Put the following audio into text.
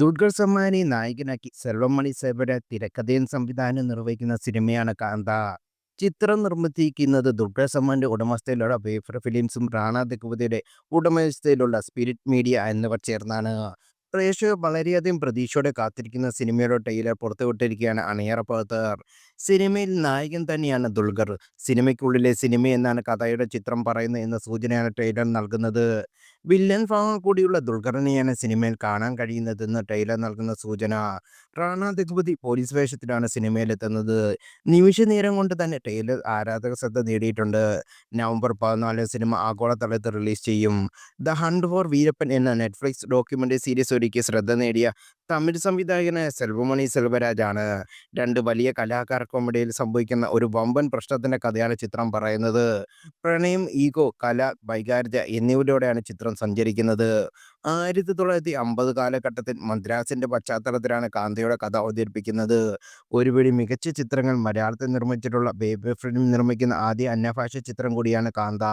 ദുൽഖർ സമ്മാനെ നായകനാക്കി സെൽവമണി സേവര തിരക്കഥയും സംവിധാനം നിർവഹിക്കുന്ന സിനിമയാണ് കാന്ത. ചിത്രം നിർമ്മിച്ചിരിക്കുന്നത് ദുർഗർ സമ്മാന്റെ ഉടമസ്ഥയിലുള്ള വേഫർ ഫിലിംസും റാണ ദഗുപതിയുടെ ഉടമസ്ഥയിലുള്ള സ്പിരിറ്റ് മീഡിയ എന്നിവർ ചേർന്നാണ്. പ്രേക്ഷകർ വളരെയധികം പ്രതീക്ഷയോടെ കാത്തിരിക്കുന്ന സിനിമയുടെ ടൈലർ പുറത്തുവിട്ടിരിക്കുകയാണ് അണിയറ പ്രവർത്തകർ. സിനിമയിൽ നായകൻ തന്നെയാണ് ദുൽഖർ. സിനിമയ്ക്കുള്ളിലെ സിനിമ എന്നാണ് കഥയുടെ ചിത്രം പറയുന്നത് എന്ന സൂചനയാണ് ടൈലർ നൽകുന്നത്. വില്ലൻ ഭാഗം കൂടിയുള്ള ദുൽഖറിനെയാണ് സിനിമയിൽ കാണാൻ കഴിയുന്നതെന്ന് ടൈലർ നൽകുന്ന സൂചന. റാണ ദഗ്വതി പോലീസ് വേഷത്തിലാണ് സിനിമയിലെത്തുന്നത്. നിമിഷനേരം കൊണ്ട് തന്നെ ടൈലർ ആരാധക ശ്രദ്ധ നേടിയിട്ടുണ്ട്. നവംബർ പതിനാല് സിനിമ ആഗോളതലത്തിൽ റിലീസ് ചെയ്യും. ദ ഹണ്ട് ഫോർ വീരപ്പൻ എന്ന നെറ്റ്ഫ്ലിക്സ് ഡോക്യുമെന്ററി സീരീസ് ഒരുക്കി ശ്രദ്ധ നേടിയ തമിഴ് സംവിധായകന് സെൽവമണി സെൽവരാജാണ്. രണ്ട് വലിയ കലാകാർക്കുമിടയിൽ സംഭവിക്കുന്ന ഒരു വമ്പൻ പ്രശ്നത്തിന്റെ കഥയാണ് ചിത്രം പറയുന്നത്. പ്രണയം, ഈഗോ, കല, വൈകാരിത എന്നിവയിലൂടെയാണ് ചിത്രം സഞ്ചരിക്കുന്നത്. ആയിരത്തി തൊള്ളായിരത്തി അമ്പത് കാലഘട്ടത്തിൽ മദ്രാസിന്റെ പശ്ചാത്തലത്തിലാണ് കാന്തയുടെ കഥ അവതരിപ്പിക്കുന്നത്. ഒരു പിടി മികച്ച ചിത്രങ്ങൾ മലയാളത്തിൽ നിർമ്മിച്ചിട്ടുള്ള ബേബി ഫിലിം നിർമ്മിക്കുന്ന ആദ്യ അന്യഭാഷാ ചിത്രം കൂടിയാണ് കാന്ത.